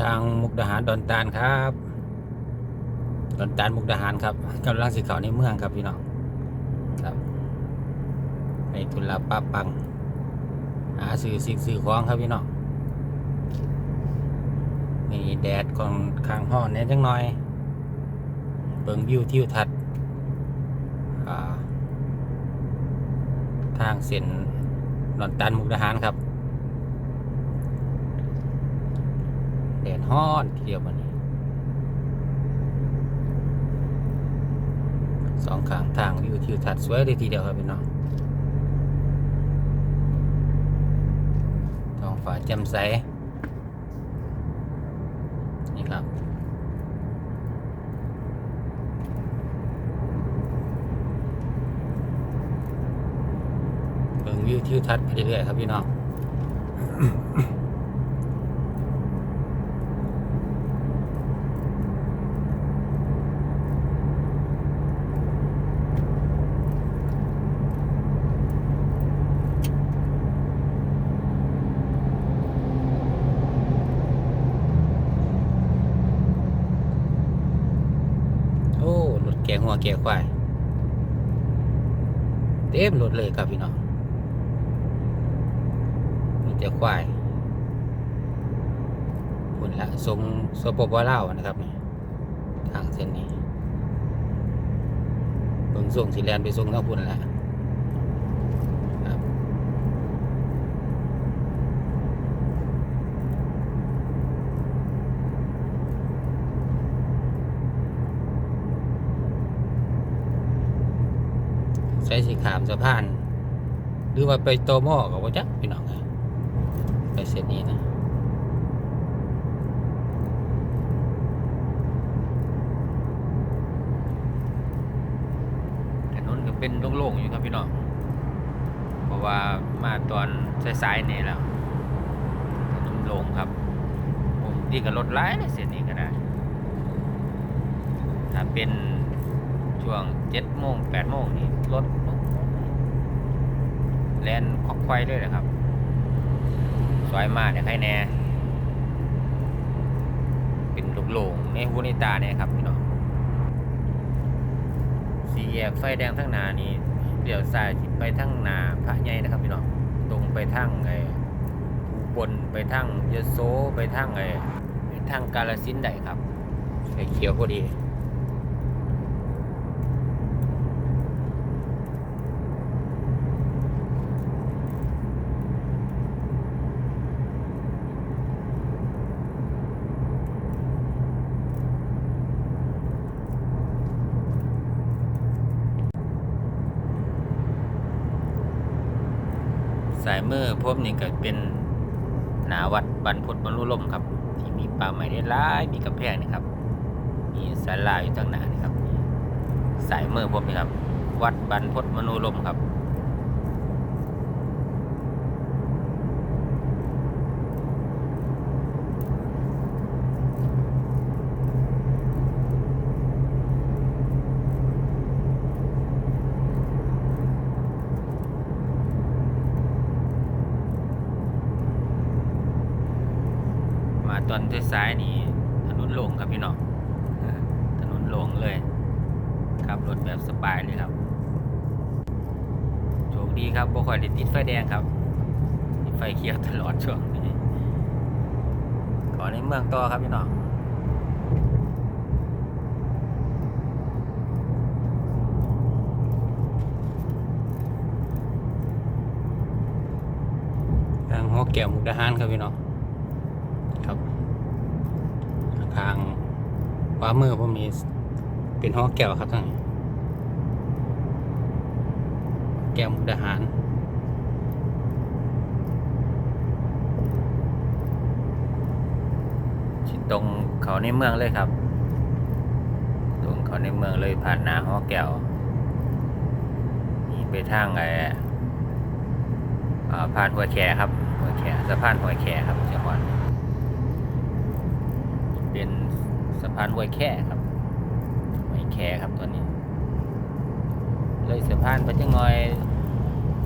ทางมุกดาหารดอนตาลครับดอนตาลมุกดาหารครับกำลังสิเขาในเมืองครับพี่น้องครับในทุลาป้าปัง หาสื่อสิ่งสื่อของครับพี่น้องนี่แดดของข้างห้อนเนี่ยจังหน่อย เบิ่งวิวทิวทัศน์ทางเส้นดอนตาลมุกดาหารครับ แดด ฮ้อนทีเดียววันนี้สองข้างทางวิวทิวทัศน์สวยเลยทีเดียวครับพี่น้องท้องฟ้าแจ่มใสนี่ครับเบิ่งวิวทิวทัศน์ไปเรื่อยๆครับพี่น้อง โอ้รถ แกงหัวแกงควายเต็มรถเลยครับพี่น้องมีแต่ควายพุ่นละทรงสปปล่าวนะครับนี่ทางเส้นนี้เบิ่งส่งสีแลนไปส่งทางพุ่นละครับใช้สี ขามสะพาน หรือว่าไปโตมอกับว่าจักพี่น้องไปเส้นนี้นะถนนก็เป็นโล่งๆอยู่ครับพี่น้องเพราะว่ามาตอนสายๆนี่แล้วถนนโล่งครับผมที่กับรถไล่ในเส้นนี้ก็ได้ถ้าเป็นช่วงเจ็ดโมงแปดโมงนี่รถ แลนขอกไฟเลยนะครับ สวยมากเนี่ยใครแน่ เป็นลูกโลงในหูในตาเนี่ยครับพี่น้องสีแยกไฟแดงทั้งนานี่เดี๋ยวซ้ายสิไปทั้งนาพระใหญ่นะครับพี่น้องตรงไปทั้งไอ้อุบลไปทั้งยโสไปทั้งไอ้ไปทั้งกาลสินธุ์ได้ครับไฟเขียวพอดี มือพบนี่ก็เป็นหนาวัดบรรพตบรรลุลมครับ ที่มีป่าไม้ได้ร้ายมีกระแพงนี่ครับ มีศาลาอยู่ตั้งหน้านี่ครับ สายมือพบนี่ครับ วัดบรรพุทธมนุลมครับ มาตอนที่ซ้ายนี่ถนนโล่งครับพี่น้องถนนโล่งเลยขับรถแบบสบายเลยครับโชคดีครับบ่ค่อยได้ติดไฟแดงครับติดไฟเขียวตลอดช่วงนี้ขอในเมืองต่อครับพี่น้องทางหัวแก้วมุกดาหารครับพี่น้อง ครับ ข้างขวามือผมมีเป็นห้อแก้วครับทั้งนี้แก้วมุกดาหารชิดตรงเขาในเมืองเลยครับ ตรงเขาในเมืองเลยผ่านนาห้อแก้วนี่ไปทางไอ้อ่าผ่านหัวแขครับหัวแขสะพานหัวแขครับจังหวัด เป็นสะ พานห้วยแค่ครับห้วยแค่ครับตัวนี้ เลยสะพานไปจังหน่อย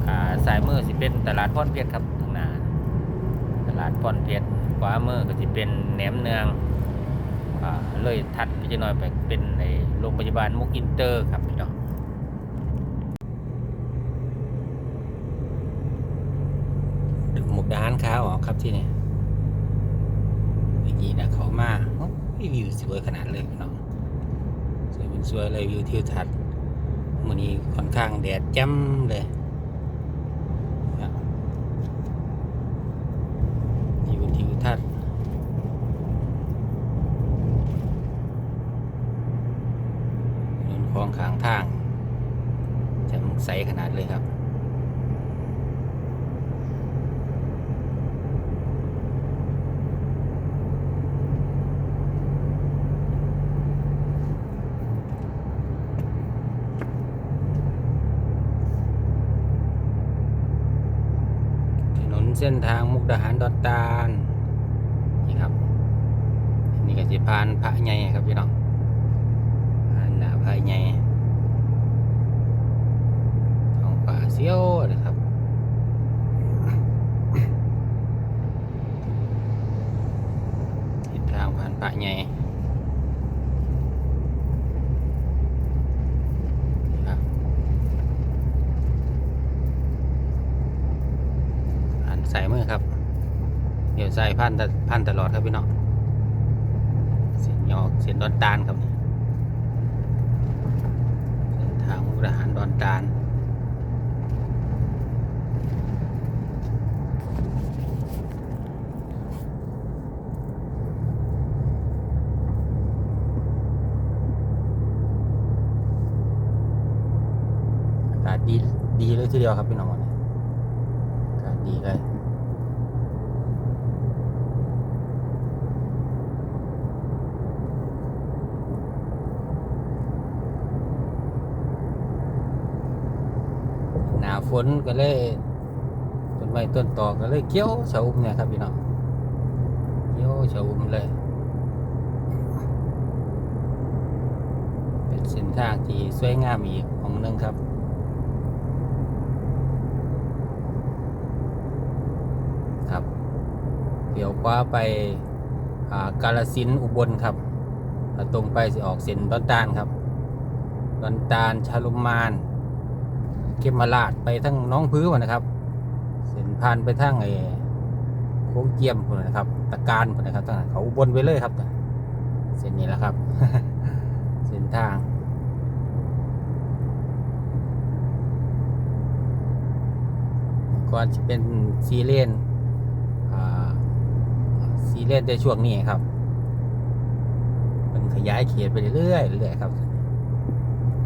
อ่าสายมือสิเป็นตลาดพ่อนเพชรครับทางหน้าตลาดพ่อนเพชรขวามือก็จะเป็นแหนมเนืองอ่าเลยทัดไปจะหน่อยไปเป็นในโรงพยาบาลมุกอินเตอร์ครับพี่น้องหมุกดาหารขาออกครับที่นี่เมื่อกี้นะเขามาโอ้ย วิวสวยขนาดเลยพี่น้องสวยเป็นสวยเลยวิวทิวทัศน์มันนี้ค่อนข้างแดดจ้ำเลยวิวทิวทัศน์ถนนคลองข้างทางจ่มใสขนาดเลยครับ ถนน เส้นทางมุกดาหารดอนตาลนี่ครับ นี่ก็สิพานพระใหญ่ครับพี่น้องพานหน้าพระใหญ่ท้องฟ้าเสียวเลยครับทิศทางผ่านพระใหญ่ครับ ผ่าน สายมือครับเดี๋ยวใส่พันตพันตลอดครับพี่น้องเส้นยอกเส้นดอนตาลครับเส้นทางมุกดาหารดอนตาลอากาศดีดีเลยทีเดียวครับพี่น้องวันนี้อากาศดีเลย หนา ฝนก็เลยต้นไม้ต้นตอก็เลยเกี้ยวชะอุ่มเนี่ยครับพี่น้องเกี้ยวชะอุ่มเลย เป็นเส้นทางที่สวยงามอีกของหนึ่งครับครับเดี๋ยวคว้าไปอากาลสินอุบลครับตรงไปสิออกเส้นดอนตาลครับดอนตาลชาลุมาน เก็บมาลาดไปทั้งน้องพื้นนะครับ เส้นผ่านไปทั้งไอ้โค้งเจียมคนนะครับ ตะการคนนะครับตั้งเขาบนไปเลยครับ เส้นนี้แหละครับ เส้นทางก่อนจะเป็นซีเลนอ่าซีเลนในช่วงนี้ครับ มันขยายเขตไปเรื่อยๆเรื่อยๆครับ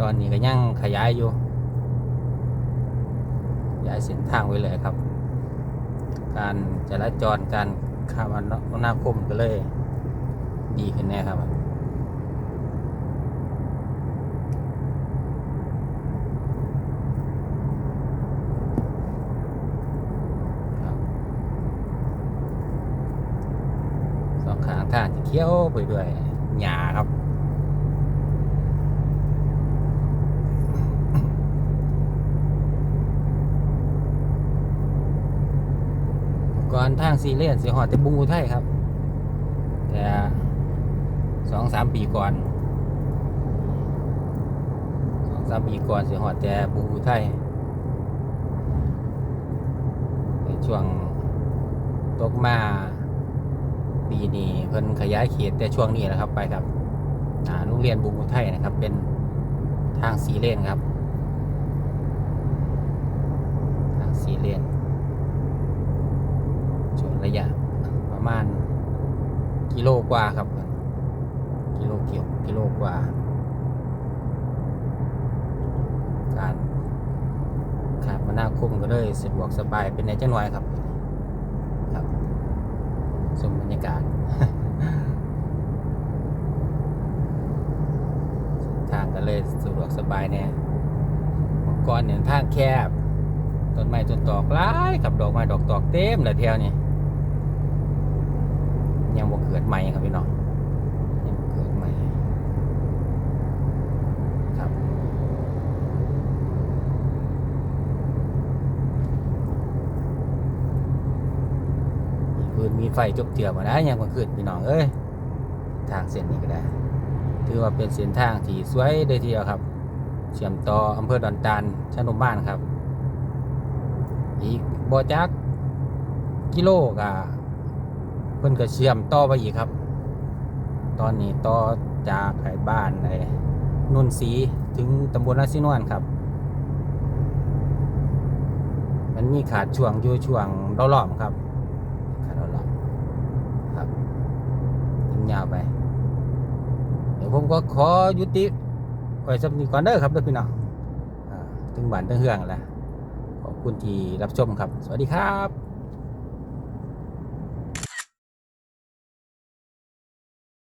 ตอนนี้ก็ยังขยายอยู่ ย้ายเส้นทางไว้เลยครับ การจราจรการคมนาคมก็เลย ดีขึ้นแน่ครับสองข้างทางจะเคี้ยวไปด้วยหญ้าครับ ก่อนทางซีเรียนสีหอดแต่บุงอุทัยครับ แต่สองสามปีก่อนสองสามปีก่อนสีหอดแต่บุงอุทัยในช่วงตกมาปีนี้เพิ่นขยายเขตแต่ช่วงนี้แหละครับไปครับอ่าโรงเรียนบุงอุทัยนะครับ เป็นทางสีเลนครับ ทางสีเลน ช่วงระยะ ประมาณกิโลกว่าครับ กิโลเกี่ยวกิโลกว่า การขาดมนาคมก็เลยสะดวกสบายเป็นในจังหน่อยครับครับสมบรรยากาศทางก็เลยสะดวกสบายเนี่ยก่อนเนี่ยทางแคบต้นไม้ต้นตอกหลายกับดอกไม้ดอกตอกเต็มเลยแถวนี้ ยังบ่เกิดใหม่ครับพี่น้องยังบ่เกิดใหม่ครับมีพื้นมีไฟจบเจือมาได้ยังกลางคืนพี่น้องเอ้ยทางเส้นนี้ก็ได้ ถือว่าเป็นเส้นทางที่สวยเลยทีเดียวครับ เชื่อมต่ออำเภอดอนตาลชนุบ้านครับ อีกบ่จักกิโลกะเพิ่นก็เชื่อมต่อไปอีกครับ ตอนนี้ต่อจากไอ้บ้านไอ้นนสีถึงตำบลราศีนวลครับ มันมีขาดช่วงอยู่ช่วงรอลอมครับ ขาดรอลอมครับยิงยาวไป เดี๋ยวผมก็ขอยุติไว้สักนี้ก่อนเด้อครับเด้อพี่น้องถึงบ้านถึงเฮืองแล้วขอบคุณที่รับชมครับ สวัสดีครับ